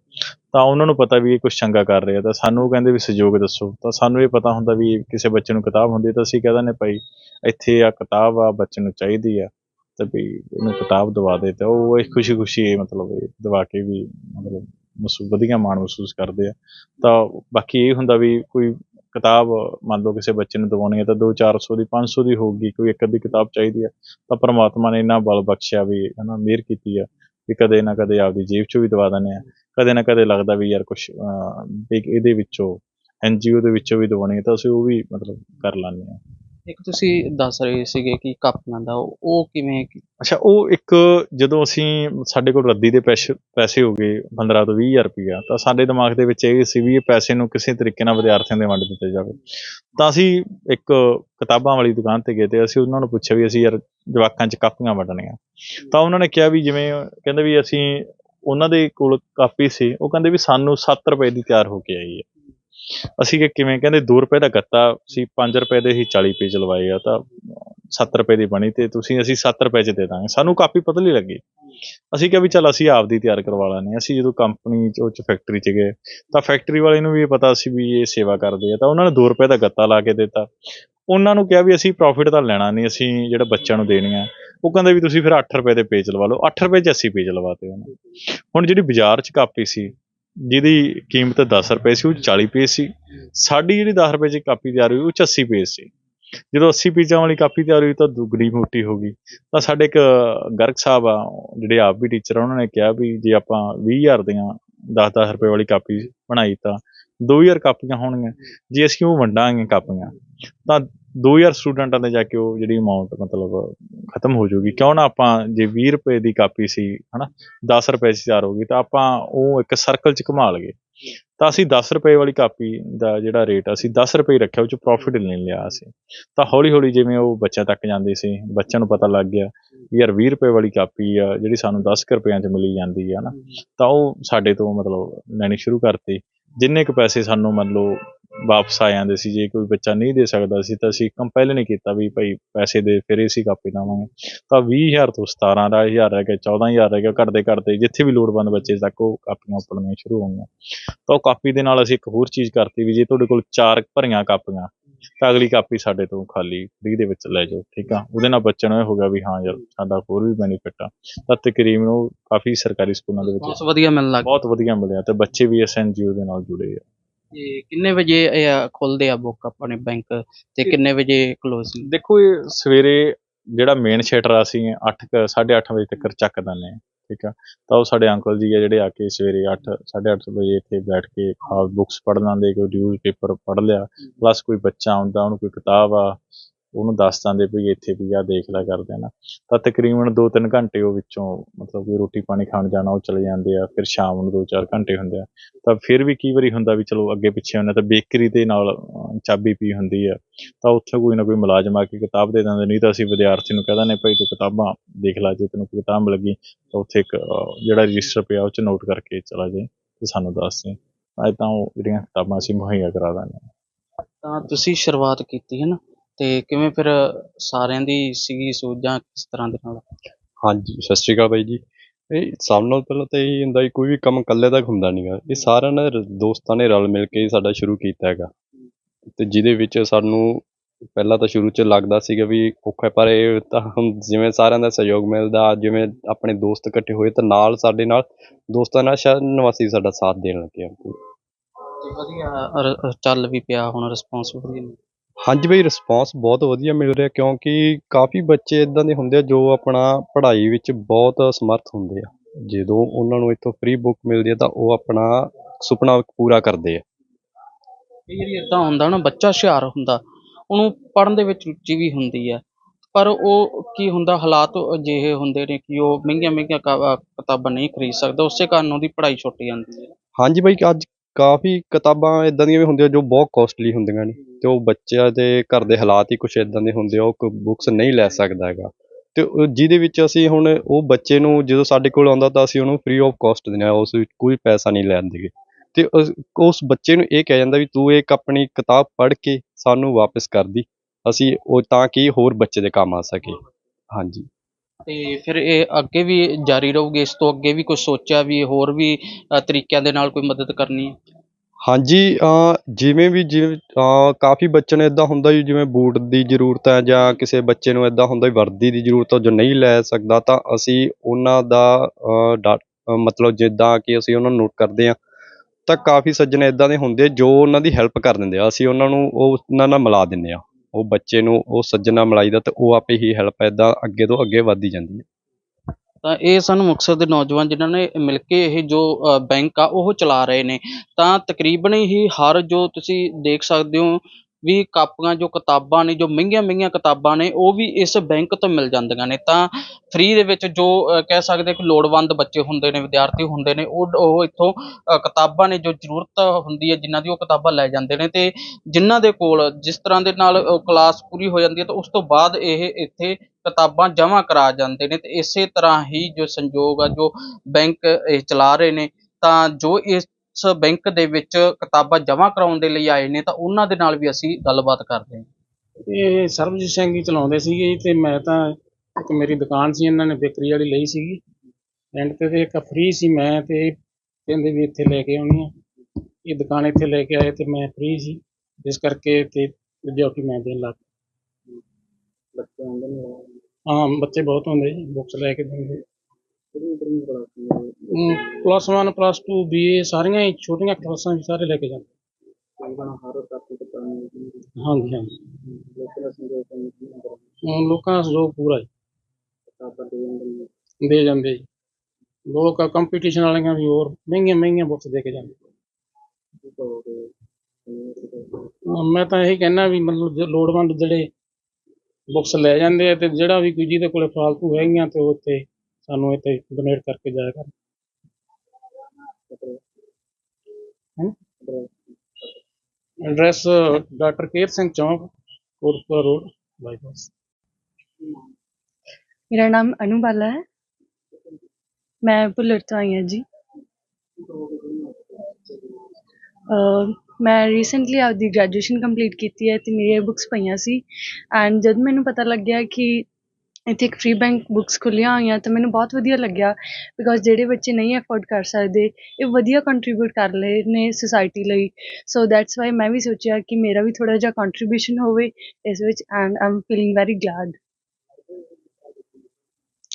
ਤਾਂ ਉਹਨਾਂ ਨੂੰ ਪਤਾ ਵੀ ਇਹ ਕੁਝ ਚੰਗਾ ਕਰ ਰਿਹਾ। ਤਾਂ ਸਾਨੂੰ ਉਹ ਕਹਿੰਦੇ ਵੀ ਸਹਿਯੋਗ ਦੱਸੋ। ਤਾਂ ਸਾਨੂੰ ਇਹ ਪਤਾ ਹੁੰਦਾ ਵੀ ਕਿਸੇ ਬੱਚੇ ਨੂੰ ਕਿਤਾਬ ਹੁੰਦੀ ਤਾਂ ਅਸੀਂ ਕਹਿ ਦਿੰਦੇ ਭਾਈ ਇੱਥੇ ਆ ਕਿਤਾਬ ਆ ਬੱਚੇ ਨੂੰ ਚਾਹੀਦੀ ਆ ਤੇ ਵੀ ਇਹਨੂੰ ਕਿਤਾਬ ਦਵਾ ਦੇ। ਤੇ ਉਹ ਇਹ ਖੁਸ਼ੀ ਖੁਸ਼ੀ ਮਤਲਬ ਇਹ ਦਵਾ ਕੇ ਵੀ ਮਤਲਬ ਮਹਿਸੂਸ ਵਧੀਆ ਮਾਣ ਮਹਿਸੂਸ ਕਰਦੇ ਆ। ਤਾਂ ਬਾਕੀ ਇਹ ਹੁੰਦਾ ਵੀ ਕੋਈ ਕਿਤਾਬ ਮੰਨ ਲਓ ਕਿਸੇ ਬੱਚੇ ਨੂੰ ਦਿਵਾਉਣੀ ਹੈ ਤਾਂ 2-400 ਦੀ 500 ਦੀ ਹੋਊਗੀ, ਕੋਈ ਇੱਕ ਅੱਧੀ ਕਿਤਾਬ ਚਾਹੀਦੀ ਹੈ ਤਾਂ ਪਰਮਾਤਮਾ ਨੇ ਇੰਨਾ ਬਲ ਬਖਸ਼ਿਆ ਵੀ, ਹਨਾ, ਮਿਹਰ ਕੀਤੀ ਆ ਵੀ ਕਦੇ ਨਾ ਕਦੇ ਆਪਦੀ ਜੇਬ ਚੋਂ ਵੀ ਦਵਾ ਦਿੰਦੇ ਆ। ਕਦੇ ਨਾ ਕਦੇ ਲੱਗਦਾ ਵੀ ਯਾਰ ਕੁਝ ਇਹਦੇ ਵਿੱਚੋਂ ਐਨਜੀਓ ਦੇ ਵਿੱਚੋਂ ਵੀ ਦਵਾਉਣੀ ਹੈ ਤਾਂ ਅਸੀਂ ਉਹ ਵੀ ਮਤਲਬ ਕਰ ਲੈਂਦੇ ਆ। ਇੱਕ ਤੁਸੀਂ ਦੱਸ ਰਹੇ ਸੀਗੇ ਕਿ ਕਾਪੀਆਂ ਦਾ, ਉਹ ਕਿਵੇਂ ਅੱਛਾ, ਉਹ ਇੱਕ ਜਦੋਂ ਅਸੀਂ ਸਾਡੇ ਕੋਲ ਰੱਦੀ ਦੇ ਪੈਸੇ ਪੈਸੇ ਹੋ ਗਏ 15 ਤੋਂ 20000 ਰੁਪਇਆ ਤਾਂ ਸਾਡੇ ਦਿਮਾਗ ਦੇ ਵਿੱਚ ਇਹ ਸੀ ਵੀ ਇਹ ਪੈਸੇ ਨੂੰ ਕਿਸੇ ਤਰੀਕੇ ਨਾਲ ਵਿਦਿਆਰਥੀਆਂ ਦੇ ਵੰਡ ਦਿੱਤੇ ਜਾਵੇ। ਤਾਂ ਅਸੀਂ ਇੱਕ ਕਿਤਾਬਾਂ ਵਾਲੀ ਦੁਕਾਨ ਤੇ ਗਏ ਤੇ ਅਸੀਂ ਉਹਨਾਂ ਨੂੰ ਪੁੱਛਿਆ ਵੀ ਅਸੀਂ ਯਾਰ ਜਵਾਕਾਂ 'ਚ ਕਾਪੀਆਂ ਵੰਡਣੀਆਂ ਤਾਂ ਉਹਨਾਂ ਨੇ ਕਿਹਾ ਵੀ ਜਿਵੇਂ ਕਹਿੰਦੇ ਵੀ ਅਸੀਂ ਉਹਨਾਂ ਦੇ ਕੋਲ ਕਾਪੀ ਸੀ, ਉਹ ਕਹਿੰਦੇ ਵੀ ਸਾਨੂੰ 7 ਰੁਪਏ ਦੀ ਤਿਆਰ ਹੋ ਕੇ ਆਈ ਹੈ। ਅਸੀਂ ਕਿ ਕਿਵੇਂ ਕਹਿੰਦੇ 2 ਰੁਪਏ ਦਾ ਗੱਤਾ ਸੀ 5 ਰੁਪਏ ਦੇ ਹੀ 40 ਪੇਜ ਲਵਾਏ ਆ, ਤਾਂ 7 ਰੁਪਏ ਦੀ ਬਣੀ ਤੇ ਤੁਸੀਂ ਅਸੀਂ 7 ਰੁਪਏ ਚ ਦੇ ਦਾਂਗੇ। ਸਾਨੂੰ ਕਾਪੀ ਪਤਲੀ ਲੱਗੀ। ਅਸੀਂ ਕਿਹਾ ਵੀ ਚੱਲ ਅਸੀਂ ਆਪਦੀ ਤਿਆਰ ਕਰਵਾ ਲੈਂਦੇ ਅਸੀਂ ਜਦੋਂ ਕੰਪਨੀ ਚ, ਉਹ ਚ ਫੈਕਟਰੀ ਚ ਗਏ, ਤਾਂ ਫੈਕਟਰੀ ਵਾਲੇ ਨੂੰ ਵੀ ਇਹ ਪਤਾ ਸੀ ਵੀ ਇਹ ਸੇਵਾ ਕਰਦੇ ਆ, ਤਾਂ ਉਹਨਾਂ ਨੇ 2 ਰੁਪਏ ਦਾ ਗੱਤਾ ਲਾ ਕੇ ਦਿੱਤਾ। ਉਹਨਾਂ ਨੂੰ ਕਿਹਾ ਵੀ ਅਸੀਂ ਪ੍ਰੋਫਿਟ ਤਾਂ ਲੈਣਾ ਨਹੀਂ, ਅਸੀਂ ਜਿਹੜਾ ਬੱਚਿਆਂ ਨੂੰ ਦੇਣੀ ਆ, ਉਹ ਕਹਿੰਦੇ ਵੀ ਤੁਸੀਂ ਫਿਰ 8 ਰੁਪਏ ਦੇ ਪੇਜ ਲਵਾ ਲਓ। 8 ਰੁਪਏ ਚ 80 ਪੇਜ ਲਵਾਤੇ ਉਹਨੇ ਹੁਣ ਜਿਹੜੀ ਬਾਜ਼ਾਰ ਚ ਕਾਪੀ ਸੀ ਜਿਹਦੀ ਕੀਮਤ 10 ਰੁਪਏ ਸੀ, ਉਹ 'ਚ 40 ਪੇਜ ਸੀ। ਸਾਡੀ ਜਿਹੜੀ 10 ਰੁਪਏ ਦੀ ਕਾਪੀ ਤਿਆਰ ਹੋਈ, ਉਹ 'ਚ 80 ਪੇਜ ਸੀ। ਜਦੋਂ 80 ਪੇਜਾਂ ਵਾਲੀ ਕਾਪੀ ਤਿਆਰ ਹੋਈ ਤਾਂ ਦੁੱਗਣੀ ਮੋਟੀ ਹੋ ਗਈ। ਤਾਂ ਸਾਡੇ ਇੱਕ ਗਰਗ ਸਾਹਿਬ ਆ, ਜਿਹੜੇ ਆਪ ਵੀ ਟੀਚਰ ਆ, ਉਹਨਾਂ ਨੇ ਕਿਹਾ ਵੀ ਜੇ ਆਪਾਂ 20000 ਦੀਆਂ 10-10 ਰੁਪਏ ਵਾਲੀ ਕਾਪੀ ਬਣਾਈ ਤਾਂ 2000 ਕਾਪੀਆਂ ਹੋਣਗੀਆਂ। ਜੇ ਅਸੀਂ ਉਹ ਵੰਡਾਂਗੇ ਕਾਪੀਆਂ, ਤਾਂ 2000 ਸਟੂਡੈਂਟਾਂ ਦੇ ਜਾ ਕੇ ਉਹ ਜਿਹੜੀ ਅਮਾਉਂਟ ਮਤਲਬ ਖਤਮ ਹੋ ਜਾਊਗੀ। ਕਿਉਂ ਨਾ ਆਪਾਂ ਜੇ 20 ਰੁਪਏ ਦੀ ਕਾਪੀ ਸੀ, ਹਨਾ 10 ਰੁਪਏ 'ਚ ਚਾਰ ਹੋ ਗਈ, ਤਾਂ ਆਪਾਂ ਉਹ ਇੱਕ ਸਰਕਲ 'ਚ ਘੁਮਾ ਲਈਏ। ਤਾਂ ਅਸੀਂ 10 ਰੁਪਏ ਵਾਲੀ ਕਾਪੀ ਦਾ ਜਿਹੜਾ ਰੇਟ ਅਸੀਂ 10 ਰੁਪਏ ਰੱਖਿਆ, ਉਹ 'ਚ ਪ੍ਰੋਫਿਟ ਨਹੀਂ ਲਿਆ ਅਸੀਂ। ਤਾਂ ਹੌਲੀ ਹੌਲੀ ਜਿਵੇਂ ਉਹ ਬੱਚਿਆਂ ਤੱਕ ਜਾਂਦੀ ਸੀ, ਬੱਚਿਆਂ ਨੂੰ ਪਤਾ ਲੱਗ ਗਿਆ ਵੀ ਯਾਰ 20 ਰੁਪਏ ਵਾਲੀ ਕਾਪੀ ਆ, ਜਿਹੜੀ ਸਾਨੂੰ 10 ਕੁ ਰੁਪਇਆਂ 'ਚ ਮਿਲੀ ਜਾਂਦੀ ਆ ਨਾ ਤਾਂ ਉਹ ਸਾਡੇ ਤੋਂ ਮਤਲਬ ਲੈਣੀ ਸ਼ੁਰੂ ਕਰਤੀ। ਜਿੰਨੇ ਕੁ ਪੈਸੇ ਸਾਨੂੰ ਮੰਨ ਲਓ ਵਾਪਸ ਆ ਜਾਂਦੇ ਸੀ ਜੇ ਕੋਈ ਬੱਚਾ ਨਹੀਂ ਦੇ ਸਕਦਾ ਸੀ ਤਾਂ ਅਸੀਂ ਕੰਪੈਲ ਨਹੀਂ ਕੀਤਾ ਵੀ ਭਾਈ ਪੈਸੇ ਦੇ ਫਿਰ ਅਸੀਂ ਕਾਪੀ ਦੇਵਾਂਗੇ ਤਾਂ 20000 ਤੋਂ 17 ਦਾ ਹਜ਼ਾਰ ਰਹਿ ਗਿਆ 14000 ਰਹਿ ਗਿਆ ਘਟਦੇ ਘਟਦੇ ਜਿੱਥੇ ਵੀ ਲੋੜਵੰਦ ਬੱਚੇ ਤੱਕ ਉਹ ਕਾਪੀਆਂ ਉਪੜਨੀਆਂ ਸ਼ੁਰੂ ਹੋ ਗਈਆਂ। ਤਾਂ ਉਹ ਕਾਪੀ ਦੇ ਨਾਲ ਅਸੀਂ ਇੱਕ ਹੋਰ ਚੀਜ਼ ਕਰਤੀ ਵੀ ਜੇ ਤੁਹਾਡੇ ਕੋਲ ਚਾਰ ਭਰੀਆਂ ਕਾਪੀਆਂ ਤਾਂ ਅਗਲੀ ਕਾਪੀ ਸਾਡੇ ਤੋਂ ਖਾਲੀ ਫ੍ਰੀ ਦੇ ਵਿੱਚ ਲੈ ਜਾਓ ਠੀਕ ਆ? ਉਹਦੇ ਨਾਲ ਬੱਚਿਆਂ ਨੂੰ ਇਹ ਹੋ ਗਿਆ ਵੀ ਹਾਂ ਯਾਰ ਸਾਡਾ ਹੋਰ ਵੀ ਬੈਨੀਫਿਟ ਆ। ਤਾਂ ਤਕਰੀਬਨ ਉਹ ਕਾਫੀ ਸਰਕਾਰੀ ਸਕੂਲਾਂ ਦੇ ਵਿੱਚ ਬਹੁਤ ਵਧੀਆ ਮਿਲਣ ਲੱਗ ਬਹੁਤ ਵਧੀਆ ਮਿਲਿਆ ਤੇ ਬੱਚੇ ਵੀ ਇਸ ਐਨਜੀਓ ਦੇ ਨਾਲ ਜੁੜੇ ਆ। ਤੇ ਕਿੰਨੇ ਵਜੇ ਇਹ ਖੁੱਲਦੇ ਆ ਬੁੱਕ ਆਪਣੇ ਬੈਂਕ? ਤੇ ਕਿੰਨੇ ਵਜੇ ਕਲੋਜ਼ਿੰਗ ਦੇਖੋ ਇਹ ਸਵੇਰੇ ਜਿਹੜਾ ਮੇਨ ਸ਼ਟਰ ਆ ਅਸੀਂ 8 8:30 ਵਜੇ ਤੱਕ ਚੱਕ ਦਿੰਦੇ ਹਾਂ ਠੀਕ ਆ? ਤਾਂ ਉਹ ਸਾਡੇ ਅੰਕਲ ਜੀ ਆ ਜਿਹੜੇ ਆ ਕੇ ਸਵੇਰੇ 8 8:30 ਵਜੇ ਇੱਥੇ ਬੈਠ ਕੇ ਆ ਬੁੱਕਸ ਪੜ੍ਹ ਲੈਂਦੇ ਕੋਈ ਨਿਊਜ਼ ਪੇਪਰ ਪੜ੍ਹ ਲਿਆ ਪਲੱਸ ਕੋਈ ਬੱਚਾ ਆਉਂਦਾ ਉਹਨੂੰ ਕੋਈ ਕਿਤਾਬ ਆ ਉਹਨੂੰ ਦੱਸ ਦਿੰਦੇ ਵੀ ਇੱਥੇ ਵੀ ਆ, ਦੇਖ ਲੈ ਕਰਦੇ ਨਾ ਤਾਂ ਤਕਰੀਬਨ 2-3 ਘੰਟੇ ਉਹ ਵਿੱਚੋਂ ਮਤਲਬ ਕਿ ਰੋਟੀ ਪਾਣੀ ਖਾਣ ਜਾਣਾ, ਉਹ ਚਲੇ ਜਾਂਦੇ ਆ, ਫਿਰ ਸ਼ਾਮ ਨੂੰ 2-4 ਘੰਟੇ ਹੁੰਦੇ ਆ। ਤਾਂ ਫਿਰ ਵੀ ਕਈ ਵਾਰੀ ਹੁੰਦਾ ਵੀ ਚਲੋ ਅੱਗੇ ਪਿੱਛੇ ਹੁੰਦੇ ਤਾਂ ਬੇਕਰੀ ਦੇ ਨਾਲ ਚਾਬੀ ਪੀ ਹੁੰਦੀ ਆ, ਤਾਂ ਉੱਥੇ ਕੋਈ ਨਾ ਕੋਈ ਮੁਲਾਜ਼ਮ ਆ ਕੇ ਕਿਤਾਬ ਦੇ ਦਿੰਦੇ, ਨਹੀਂ ਤਾਂ ਅਸੀਂ ਵਿਦਿਆਰਥੀ ਨੂੰ ਕਹਿ ਦਿੰਦੇ, ਭਾਈ ਤੂੰ ਕਿਤਾਬਾਂ ਦੇਖ ਲੈ, ਜੇ ਤੈਨੂੰ ਕੋਈ ਕਿਤਾਬ ਲੱਗੀ ਤਾਂ ਉੱਥੇ ਇੱਕ ਜਿਹੜਾ ਰਜਿਸਟਰ ਪਿਆ, ਉਹ 'ਚ ਨੋਟ ਕਰਕੇ ਚਲਾ ਜਾਈਂ ਤੇ ਸਾਨੂੰ ਦੱਸ ਦੇ ਤਾਂ ਉਹ ਜਿਹੜੀਆਂ ਕਿਤਾਬਾਂ ਅਸੀਂ ਮੁਹੱਈਆ ਕਰਾ ਦਿੰਦੇ ਹਾਂ ਤਾਂ ਤੁਸੀਂ ਸ਼ੁਰੂਆਤ ਕੀਤੀ, ਹੈ ਨਾ? ਤੇ ਕਿਵੇਂ ਫਿਰ ਸਾਰਿਆਂ ਦੀ ਸੀਗੀ ਸੋਚਾਂ ਕਿਸ ਤਰ੍ਹਾਂ ਦੇ ਨਾਲ? ਹਾਂਜੀ ਸਤਿ ਸ਼੍ਰੀ ਅਕਾਲ ਬਾਈ ਜੀ। ਇਹ ਸਭ ਨਾਲੋਂ ਪਹਿਲਾਂ ਤਾਂ ਇਹ ਹੁੰਦਾ ਕੋਈ ਵੀ ਕੰਮ ਇਕੱਲੇ ਤੱਕ ਹੁੰਦਾ ਨਹੀਂਗਾ ਇਹ ਸਾਰਿਆਂ ਨੇ ਰ- ਦੋਸਤਾਂ ਨੇ ਰਲ ਮਿਲ ਕੇ ਹੀ ਸਾਡਾ ਸ਼ੁਰੂ ਕੀਤਾ ਹੈਗਾ। ਤੇ ਜਿਹਦੇ ਵਿੱਚ ਸਾਨੂੰ ਪਹਿਲਾਂ ਤਾਂ ਸ਼ੁਰੂ 'ਚ ਲੱਗਦਾ ਸੀਗਾ ਵੀ ਔਖਾ ਹੈ, ਪਰ ਇਹ ਤਾਂ ਹੁਣ ਜਿਵੇਂ ਸਾਰਿਆਂ ਦਾ ਸਹਿਯੋਗ ਮਿਲਦਾ ਜਿਵੇਂ ਆਪਣੇ ਦੋਸਤ ਇਕੱਠੇ ਹੋਏ ਤਾਂ ਨਾਲ ਸਾਡੇ ਨਾਲ ਦੋਸਤਾਂ ਨਾਲ ਸ਼ਾਇਦ ਨਿਵਾਸੀ ਸਾਡਾ ਸਾਥ ਦੇਣ ਲੱਗੇ ਆ। ਤੇ ਵਧੀਆ ਚੱਲ ਵੀ ਪਿਆ ਹੁਣ ਰਿਸਪੌਂਸ ਵਧੀਆ। ਮਿਲ- ਹਾਂਜੀ ਬਈ ਰਿਸਪੌਂਸ ਬਹੁਤ ਵਧੀਆ ਮਿਲ ਰਿਹਾ ਕਿਉਂਕਿ ਕਾਫੀ ਬੱਚੇ ਇਦਾਂ ਦੇ ਹੁੰਦੇ ਆ ਜੋ ਆਪਣਾ ਪੜ੍ਹਾਈ ਵਿੱਚ ਬਹੁਤ ਸਮਰਥ ਹੁੰਦੇ ਆ। ਜਦੋਂ ਉਹਨਾਂ ਨੂੰ ਇੱਥੋਂ ਫ੍ਰੀ ਬੁੱਕ ਮਿਲਦੀ ਹੈ ਤਾਂ ਉਹ ਆਪਣਾ ਸੁਪਨਾ ਪੂਰਾ ਕਰਦੇ ਆ। ਕਈ ਵਾਰੀ ਇਦਾਂ ਹੁੰਦਾ ਨਾ ਬੱਚਾ ਹੁਸ਼ਿਆਰ ਹੁੰਦਾ ਉਹਨੂੰ ਪੜ੍ਹਨ ਦੇ ਵਿੱਚ ਰੁਚੀ ਵੀ ਹੁੰਦੀ ਹੈ ਪਰ ਉਹ ਕੀ ਹੁੰਦਾ ਹਾਲਾਤ ਅਜਿਹੇ ਹੁੰਦੇ ਨੇ ਕਿ ਉਹ ਮਹਿੰਗੀਆਂ ਮਹਿੰਗੀਆਂ ਕਿਤਾਬਾਂ ਨਹੀਂ ਖਰੀਦ ਸਕਦਾ ਉਸੇ ਕਾਰਨ ਉਹਦੀ ਪੜ੍ਹਾਈ ਛੁੱਟ ਜਾਂਦੀ ਹੈ ਹਾਂਜੀ ਬਈ ਅੱਜ ਕਾਫੀ ਕਿਤਾਬਾਂ ਇੱਦਾਂ ਦੀਆਂ ਵੀ ਹੁੰਦੀਆਂ ਜੋ ਬਹੁਤ ਕੋਸਟਲੀ ਹੁੰਦੀਆਂ ਨੇ ਅਤੇ ਉਹ ਬੱਚਿਆਂ ਦੇ ਘਰ ਦੇ ਹਾਲਾਤ ਹੀ ਕੁਛ ਇੱਦਾਂ ਦੇ ਹੁੰਦੇ ਆ, ਉਹ ਬੁੱਕਸ ਨਹੀਂ ਲੈ ਸਕਦਾ ਹੈਗਾ। ਅਤੇ ਜਿਹਦੇ ਵਿੱਚ ਅਸੀਂ ਹੁਣ ਉਹ ਬੱਚੇ ਨੂੰ ਜਦੋਂ ਸਾਡੇ ਕੋਲ ਆਉਂਦਾ ਤਾਂ ਅਸੀਂ ਉਹਨੂੰ ਫਰੀ ਆਫ ਕੋਸਟ ਦਿੰਦੇ ਹਾਂ, ਉਸ ਵਿੱਚ ਕੋਈ ਪੈਸਾ ਨਹੀਂ ਲੈਂਦੇ ਤੇ ਉਸ- ਉਸ ਬੱਚੇ ਨੂੰ ਇਹ ਕਿਹਾ ਜਾਂਦਾ ਵੀ ਤੂੰ ਇੱਕ ਆਪਣੀ ਕਿਤਾਬ ਪੜ੍ਹ ਕੇ ਸਾਨੂੰ ਵਾਪਸ ਕਰ ਦੀ, ਅਸੀਂ ਉਹ ਤਾਂ ਕਿ ਹੋਰ ਬੱਚੇ ਦੇ ਕੰਮ ਆ ਸਕੇ। ਹਾਂਜੀ। ਤੇ ਫਿਰ ਇਹ ਅੱਗੇ ਵੀ ਜਾਰੀ ਰਹੂਗੀ ਇਸ ਤੋਂ ਅੱਗੇ ਵੀ ਕੁਝ ਸੋਚਿਆ ਵੀ ਹੋਰ ਵੀ ਅ, ਤਰੀਕਿਆਂ ਦੇ ਨਾਲ ਕੋਈ ਮਦਦ ਕਰਨੀ ਹੈ? ਹਾਂਜੀ ਅਹ ਜਿਵੇਂ ਵੀ ਜਿਵੇਂ ਅਹ ਕਾਫੀ ਬੱਚੇ ਨੂੰ ਇਦਾਂ ਹੁੰਦਾ ਵੀ ਜਿਵੇਂ ਬੂਟ ਦੀ ਜ਼ਰੂਰਤ ਹੈ ਜਾਂ ਕਿਸੇ ਬੱਚੇ ਨੂੰ ਇਦਾਂ ਹੁੰਦਾ ਵੀ ਵਰਦੀ ਦੀ ਜ਼ਰੂਰਤ ਹੈ ਜੋ ਨਹੀਂ ਲੈ ਸਕਦਾ ਤਾਂ ਅਸੀਂ ਉਹਨਾਂ ਦਾ ਅਹ ਡਾ- ਅਹ ਮਤਲਬ ਜਿੱਦਾਂ ਕਿ ਅਸੀਂ ਉਹਨਾਂ ਨੂੰ ਨੋਟ ਕਰਦੇ ਹਾਂ ਤਾਂ ਕਾਫੀ ਸੱਜਣ ਇਦਾਂ ਦੇ ਹੁੰਦੇ ਜੋ ਉਹਨਾਂ ਦੀ ਹੈਲਪ ਕਰ ਦਿੰਦੇ ਆ ਅਸੀਂ ਉਹਨਾਂ ਨੂੰ ਉਹ ਉਹਨਾਂ ਨਾਲ ਮਿਲਾ ਦਿੰਦੇ ਆ ਉਹ ਬੱਚੇ ਨੂੰ ਉਹ ਸੱਜਣਾ ਮਿਲਾਈ ਦਾ ਤੇ ਉਹ ਆਪੇ ਹੀ ਹੈਲਪ ਇਦਾਂ ਅੱਗੇ ਤੋਂ ਅੱਗੇ ਵੱਧਦੀ ਜਾਂਦੀ ਹੈ। ਤਾਂ ਇਹ ਸਨ ਮੁਕਤਸਰ ਦੇ ਨੌਜਵਾਨ ਜਿਨ੍ਹਾਂ ਨੇ ਮਿਲ ਕੇ ਇਹ ਜੋ ਬੈਂਕ ਆ ਉਹ ਚਲਾ ਰਹੇ ਨੇ। ਤਾਂ ਤਕਰੀਬਨ ਹੀ ਹਰ ਜੋ ਤੁਸੀਂ ਦੇਖ ਸਕਦੇ ਹੋ ਵੀ ਕਾਪੀਆਂ ਜੋ ਕਿਤਾਬਾਂ ਨੇ, ਜੋ ਮਹਿੰਗੀਆਂ ਮਹਿੰਗੀਆਂ ਕਿਤਾਬਾਂ ਨੇ, ਉਹ ਵੀ ਇਸ ਬੈਂਕ ਤੋਂ ਮਿਲ ਜਾਂਦੀਆਂ ਨੇ। ਤਾਂ ਫ੍ਰੀ ਦੇ ਵਿੱਚ ਜੋ ਕਹਿ ਸਕਦੇ ਕਿ ਲੋੜਵੰਦ ਬੱਚੇ ਹੁੰਦੇ ਨੇ, ਵਿਦਿਆਰਥੀ ਹੁੰਦੇ ਨੇ, ਉਹ ਉਹ ਇੱਥੋਂ ਕਿਤਾਬਾਂ ਨੇ ਜੋ ਜ਼ਰੂਰਤ ਹੁੰਦੀ ਹੈ, ਜਿਨ੍ਹਾਂ ਦੀ ਉਹ ਕਿਤਾਬਾਂ ਲੈ ਜਾਂਦੇ ਨੇ। ਤੇ ਜਿਨ੍ਹਾਂ ਦੇ ਕੋਲ, ਜਿਸ ਤਰ੍ਹਾਂ ਦੇ ਨਾਲ ਕਲਾਸ ਪੂਰੀ ਹੋ ਜਾਂਦੀ ਹੈ, ਤਾਂ ਉਸ ਤੋਂ ਬਾਅਦ ਇਹ ਇੱਥੇ ਕਿਤਾਬਾਂ ਜਮ੍ਹਾਂ ਕਰਾ ਜਾਂਦੇ ਨੇ। ਤੇ ਇਸੇ ਤਰ੍ਹਾਂ ਹੀ ਜੋ ਸੰਯੋਗ ਆ, ਜੋ ਬੈਂਕ ਇਹ ਚਲਾ ਰਹੇ ਨੇ, ਤਾਂ ਜੋ ਇਸ ਬੈਂਕ ਦੇ ਵਿੱਚ ਕਿਤਾਬਾਂ ਜਮ੍ਹਾਂ ਕਰਾਉਣ ਦੇ ਲਈ ਆਏ ਨੇ ਤਾਂ ਉਹਨਾਂ ਦੇ ਨਾਲ ਵੀ ਅਸੀਂ ਗੱਲਬਾਤ ਕਰਦੇ ਹਾਂ। ਇਹ ਸਰਬਜੀਤ ਸਿੰਘ ਹੀ ਚਲਾਉਂਦੇ ਸੀਗੇ ਤੇ ਮੈਂ ਤਾਂ ਇੱਕ ਮੇਰੀ ਦੁਕਾਨ ਸੀ ਇਹਨਾਂ ਨੇ ਬੇਕਰੀ ਵਾਲੀ ਲਈ ਸੀਗੀ। ਰੈਂਟ ਤੇ ਤੇ ਇੱਕ ਫ੍ਰੀ ਸੀ ਮੈਂ ਤੇ ਕਹਿੰਦੇ ਵੀ ਇੱਥੇ ਲੈ ਕੇ ਆਉਣੀ ਆ। ਇਹ ਦੁਕਾਨ ਇੱਥੇ ਲੈ ਕੇ ਆਏ ਤੇ ਮੈਂ ਫ੍ਰੀ ਸੀ। ਇਸ ਕਰਕੇ ਤੇ ਡਿਊਟੀ ਮੈਂ ਦੇਣ ਲੱਗ। ਬੱਚੇ ਆਉਂਦੇ ਨੇ? ਹਾਂ ਬੱਚੇ ਬਹੁਤ ਹੁੰਦੇ ਜੀ ਬੁੱਕਸ ਲੈ ਕੇ ਦਿੰਦੇ। ਪਲੱਸ 1 ਪਲੱਸ 2 ਬੀਏ ਸਾਰੀਆਂ ਹੀ ਛੋਟੀਆਂ ਕਲਾਸਾਂ ਵੀ ਸਾਰੇ ਲੈ ਕੇ ਜਾਂਦੇ। ਹਾਂਜੀ ਹਾਂਜੀ। ਹੁਣ ਲੋਕਾਂ ਦਾ ਸਹਿਯੋਗ ਪੂਰਾ ਜੀ। ਦੇ ਜਾਂਦੇ ਜੀ। ਲੋਕ ਕੰਪੀਟੀਸ਼ਨ ਵਾਲੀਆਂ ਵੀ ਹੋਰ ਮਹਿੰਗੀਆਂ ਮਹਿੰਗੀਆਂ ਬੁੱਕਸ ਦੇ ਕੇ ਜਾਂਦੇ। ਅਹ ਮੈਂ ਤਾਂ ਇਹੀ ਕਹਿਣਾ ਵੀ ਮਤਲਬ ਜੋ ਲੋੜਵੰਦ ਜਿਹੜੇ ਬੁੱਕਸ ਲੈ ਜਾਂਦੇ ਆ ਤੇ ਜਿਹੜਾ ਵੀ ਕੋਈ ਜਿਹਦੇ ਕੋਲੇ ਫਾਲਤੂ ਹੈਗੀਆਂ ਤੇ ਉਹ ਉੱਥੇ ਸਾਨੂੰ ਇੱਥੇ ਡੋਨੇਟ ਕਰਕੇ ਜਾਇਆ ਕਰ। ਐਡਰੈਸ ਡਾਕਟਰ ਕੇਰ ਸਿੰਘ ਚੌਂਕ ਕੋਟਪੁਰਾ ਰੋਡ ਬਾਈਪਾਸ ਮੇਰਾ ਨਾਮ ਅਨੂ ਬਾਲਾ ਹੈ। ਮੈਂ ਭੁੱਲਰ ਤੋਂ ਆਈ ਹਾਂ ਜੀ। ਮੈਂ ਰੀਸੈਂਟਲੀ ਆਪਦੀ ਗ੍ਰੈਜੂਏਸ਼ਨ ਕੰਪਲੀਟ ਕੀਤੀ ਹੈ ਤੇ ਮੇਰੀਆਂ ਬੁੱਕਸ ਪਈਆਂ ਸੀ। ਐਂਡ ਜਦ ਮੈਨੂੰ ਪਤਾ ਲੱਗਿਆ ਕਿ ਇੱਥੇ ਇੱਕ ਫਰੀ ਬੈਂਕ ਬੁੱਕਸ ਖੁੱਲ੍ਹੀਆਂ ਹੋਈਆਂ ਤਾਂ ਮੈਨੂੰ ਬਹੁਤ ਵਧੀਆ ਲੱਗਿਆ ਬਿਕੋਜ਼ ਜਿਹੜੇ ਬੱਚੇ ਨਹੀਂ ਅਫੋਰਡ ਕਰ ਸਕਦੇ, ਇਹ ਵਧੀਆ ਕੰਟਰੀਬਿਊਟ ਕਰ ਰਹੇ ਨੇ ਸੁਸਾਇਟੀ ਲਈ। ਸੋ ਦੈਟਸ ਵਾਈ ਮੈਂ ਵੀ ਸੋਚਿਆ ਕਿ ਮੇਰਾ ਵੀ ਥੋੜ੍ਹਾ ਜਿਹਾ ਕੰਟਰੀਬਿਊਸ਼ਨ ਹੋਵੇ ਇਸ ਵਿੱਚ and I am feeling very glad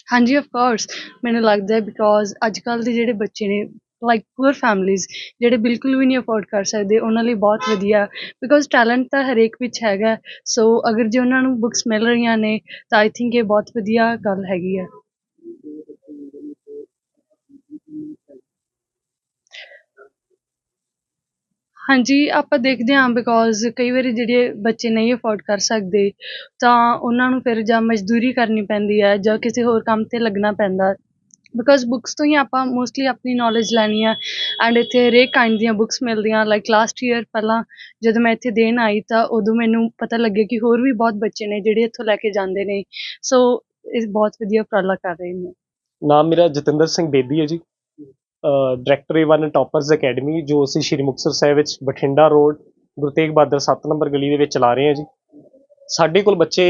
ਹਾਂਜੀ ਆਫਕੋਰਸ ਮੈਨੂੰ ਲੱਗਦਾ ਬਿਕੋਜ਼ ਅੱਜ ਕੱਲ੍ਹ ਦੇ ਜਿਹੜੇ ਬੱਚੇ ਨੇ ਲਾਈਕ ਪੂਅਰ ਫੈਮਲੀਜ਼ ਜਿਹੜੇ ਬਿਲਕੁਲ ਵੀ ਨਹੀਂ ਅਫੋਰਡ ਕਰ ਸਕਦੇ, ਉਹਨਾਂ ਲਈ ਬਹੁਤ ਵਧੀਆ ਬਿਕੋਜ਼ ਟੈਲੈਂਟ ਤਾਂ ਹਰੇਕ ਵਿੱਚ ਹੈਗਾ ਸੋ ਅਗਰ ਜੇ ਉਹਨਾਂ ਨੂੰ ਬੁੱਕਸ ਮਿਲ ਰਹੀਆਂ ਨੇ, ਤਾਂ ਆਈ ਥਿੰਕ ਇਹ ਬਹੁਤ ਵਧੀਆ ਗੱਲ ਹੈਗੀ ਹੈ ਹਾਂਜੀ, ਆਪਾਂ ਦੇਖਦੇ ਹਾਂ ਬਿਕੋਜ਼ ਕਈ ਵਾਰੀ ਜਿਹੜੇ ਬੱਚੇ ਨਹੀਂ ਅਫੋਰਡ ਕਰ ਸਕਦੇ, ਤਾਂ ਉਹਨਾਂ ਨੂੰ ਫਿਰ ਜਾਂ ਮਜ਼ਦੂਰੀ ਕਰਨੀ ਪੈਂਦੀ ਹੈ ਜਾਂ ਕਿਸੇ ਹੋਰ ਕੰਮ 'ਤੇ ਲੱਗਣਾ ਪੈਂਦਾ। ਬਿਕੋਜ਼ ਬੁੱਕਸ ਤੋਂ ਹੀ ਆਪਾਂ ਮੋਸਟਲੀ ਆਪਣੀ ਨੌਲੇਜ ਲੈਣੀ ਆ ਐਂਡ ਇੱਥੇ ਹਰੇਕ ਕਾਇੰਡ ਦੀਆਂ ਬੁੱਕਸ ਮਿਲਦੀਆਂ ਲਾਈਕ ਲਾਸਟ ਈਅਰ ਪਹਿਲਾਂ ਜਦੋਂ ਮੈਂ ਇੱਥੇ ਦੇਣ ਆਈ ਤਾਂ ਉਦੋਂ ਮੈਨੂੰ ਪਤਾ ਲੱਗਿਆ ਕਿ ਹੋਰ ਵੀ ਬਹੁਤ ਬੱਚੇ ਨੇ ਜਿਹੜੇ ਇੱਥੋਂ ਲੈ ਕੇ ਜਾਂਦੇ ਨੇ ਸੋ ਇਹ ਬਹੁਤ ਵਧੀਆ ਉਪਰਾਲਾ ਕਰ ਰਹੇ ਨੇ। ਨਾਮ ਮੇਰਾ ਜਤਿੰਦਰ ਸਿੰਘ ਬੇਦੀ ਹੈ ਜੀ। ਡਾਇਰੈਕਟਰ ਏ1 ਟਾਪਰਸ ਅਕੈਡਮੀ ਜੋ ਅਸੀਂ ਸ਼੍ਰੀ ਮੁਕਤਸਰ ਸਾਹਿਬ ਵਿੱਚ ਬਠਿੰਡਾ ਰੋਡ ਗੁਰੂ ਤੇਗ ਬਹਾਦਰ 7 ਨੰਬਰ ਗਲੀ ਦੇ ਵਿੱਚ ਚਲਾ ਰਹੇ ਹਾਂ ਜੀ। ਸਾਡੇ ਕੋਲ ਬੱਚੇ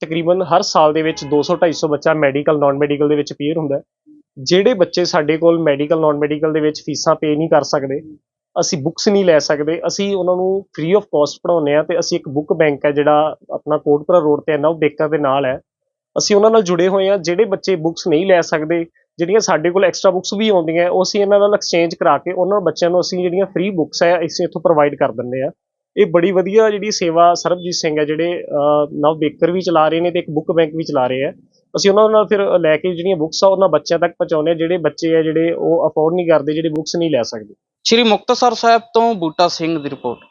ਤਕਰੀਬਨ ਹਰ ਸਾਲ ਦੇ ਵਿੱਚ 200 250 ਬੱਚਾ ਮੈਡੀਕਲ ਨਾਨ ਮੈਡੀਕਲ ਦੇ ਵਿੱਚ ਪੀਅਰ ਹੁੰਦਾ ਜਿਹੜੇ ਬੱਚੇ ਸਾਡੇ ਕੋਲ ਮੈਡੀਕਲ ਨਾਨ ਮੈਡੀਕਲ ਦੇ ਵਿੱਚ ਫੀਸਾਂ ਪੇ ਨਹੀਂ ਕਰ ਸਕਦੇ, ਅਸੀਂ ਬੁੱਕਸ ਨਹੀਂ ਲੈ ਸਕਦੇ, ਅਸੀਂ ਉਹਨਾਂ ਨੂੰ ਫ੍ਰੀ ਆਫ ਕਾਸਟ ਪੜ੍ਹਾਉਂਦੇ ਆ ਤੇ ਅਸੀਂ ਇੱਕ ਬੁੱਕ ਬੈਂਕ ਹੈ ਜਿਹੜਾ ਆਪਣਾ ਕੋਟਪੁਰਾ ਰੋਡ ਤੇ ਹੈ ਨਾ ਉਹ ਬੇਕਰ ਦੇ ਨਾਲ ਹੈ। ਅਸੀਂ ਉਹਨਾਂ ਨਾਲ ਜੁੜੇ ਹੋਏ ਆ ਜਿਹੜੇ ਬੱਚੇ ਬੁੱਕਸ ਨਹੀਂ ਲੈ ਸਕਦੇ, ਜਿਹੜੀਆਂ ਸਾਡੇ ਕੋਲ ਐਕਸਟਰਾ ਬੁੱਕਸ ਵੀ ਆਉਂਦੀਆਂ, ਉਹ ਅਸੀਂ ਇਹਨਾਂ ਨਾਲ ਐਕਸਚੇਂਜ ਕਰਾ ਕੇ ਉਹਨਾਂ ਬੱਚਿਆਂ ਨੂੰ ਅਸੀਂ ਜਿਹੜੀਆਂ ਫ੍ਰੀ ਬੁੱਕਸ ਹੈ, ਅਸੀਂ ਇੱਥੋਂ ਪ੍ਰੋਵਾਈਡ ਕਰ ਦਿੰਦੇ ਆ ਇਹ ਬੜੀ ਵਧੀਆ ਜਿਹੜੀ ਸੇਵਾ ਸਰਬਜੀਤ ਸਿੰਘ ਹੈ ਜਿਹੜੇ ਨਵ ਬੇਕਰ ਵੀ ਚਲਾ ਰਹੇ ਨੇ ਤੇ ਇੱਕ ਬੁੱਕ ਬੈਂਕ ਵੀ ਚਲਾ ਰਹੇ ਆ। ਅਸੀਂ ਉਹਨਾਂ ਨਾਲ ਫਿਰ ਲੈ ਕੇ ਜਿਹੜੀਆਂ ਬੁੱਕਸ ਆ ਉਹਨਾਂ ਬੱਚਿਆਂ ਤੱਕ ਪਹੁੰਚਾਉਂਦੇ ਆ, ਜਿਹੜੇ ਬੱਚੇ ਆ ਜਿਹੜੇ ਉਹ ਅਫੋਰਡ ਨਹੀਂ ਕਰਦੇ, ਜਿਹੜੇ ਬੁੱਕਸ ਨਹੀਂ ਲੈ ਸਕਦੇ। ਸ਼੍ਰੀ ਮੁਕਤਸਰ ਸਾਹਿਬ ਤੋਂ ਬੂਟਾ ਸਿੰਘ ਦੀ ਰਿਪੋਰਟ